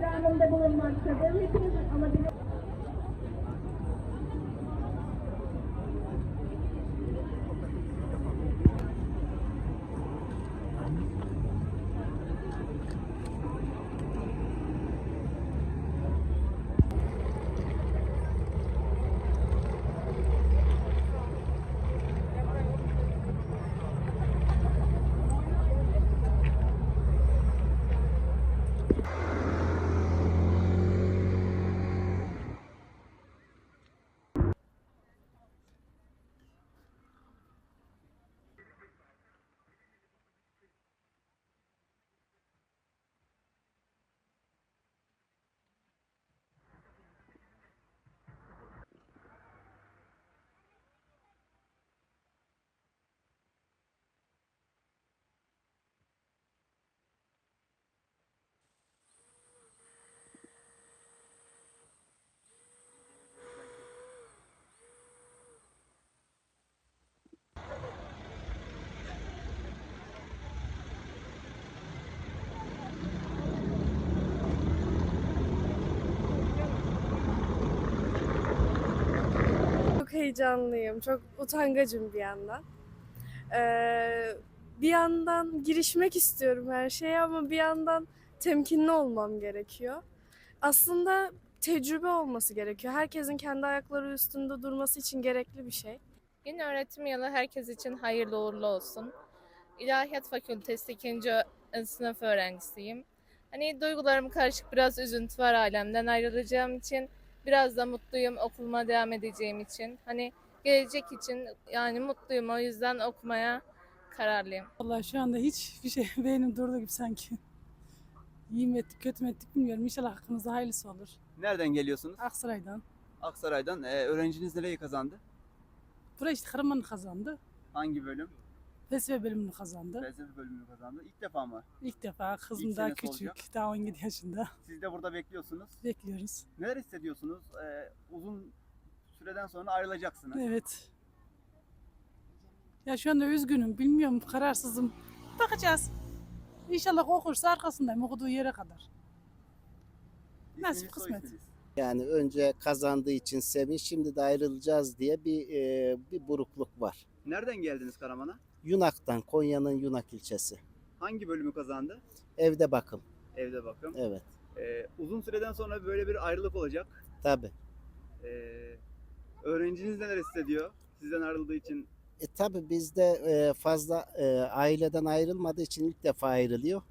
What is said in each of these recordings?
ikramında bulunmaktadır. Hepinizin alabilir heyecanlıyım, çok utangacım bir yandan. Ee, bir yandan girişmek istiyorum her şeye ama bir yandan temkinli olmam gerekiyor. Aslında tecrübe olması gerekiyor. Herkesin kendi ayakları üstünde durması için gerekli bir şey. Yeni öğretim yılı herkes için hayırlı uğurlu olsun. İlahiyat Fakültesi 2. ö- sınıf öğrencisiyim. Hani duygularım karışık, biraz üzüntü var ailemden ayrılacağım için. Biraz da mutluyum okuluma devam edeceğim için. Hani gelecek için yani mutluyum o yüzden okumaya kararlıyım. Vallahi şu anda hiçbir şey beynim durdu gibi sanki. İyi mi ettik, kötü mü ettik bilmiyorum. İnşallah hakkımızda hayırlısı olur. Nereden geliyorsunuz? Aksaray'dan. Aksaray'dan. Ee, öğrenciniz nereyi kazandı? Buraya işte Karaman'ı kazandı. Hangi bölüm? Felsefe bölümünü kazandı. Felsefe bölümünü kazandı. İlk defa mı? İlk defa kızım İlk daha senesi küçük. olacak. Daha 17 yaşında. Siz de burada bekliyorsunuz. Bekliyoruz. Neler hissediyorsunuz? Ee, uzun süreden sonra ayrılacaksınız. Evet. Ya şu anda üzgünüm. Bilmiyorum. Kararsızım. Bakacağız. İnşallah okursa arkasındayım. Okuduğu yere kadar. Nasip, İsminiz, soy kısmet. isminiz? Yani önce kazandığı için sevinç, şimdi de ayrılacağız diye bir e, bir burukluk var. Nereden geldiniz Karaman'a? Yunak'tan, Konya'nın Yunak ilçesi. Hangi bölümü kazandı? Evde bakım. Evde bakım. Evet, Ee, uzun süreden sonra böyle bir ayrılık olacak. tabi. Ee, öğrenciniz neler hissediyor? Sizden ayrıldığı için E tabi bizde e, fazla e, aileden ayrılmadığı için ilk defa ayrılıyor.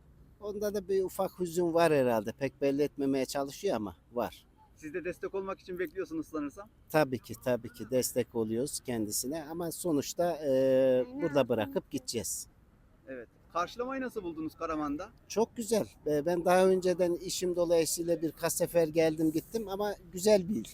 Onda da bir ufak hüzün var herhalde. Pek belli etmemeye çalışıyor ama var. Siz de destek olmak için bekliyorsunuz sanırsam. Tabii ki, tabii ki destek oluyoruz kendisine ama sonuçta e, burada bırakıp gideceğiz. Evet. Karşılamayı nasıl buldunuz Karaman'da? Çok güzel. E, Ben daha önceden işim dolayısıyla birkaç sefer geldim gittim ama güzel bir il.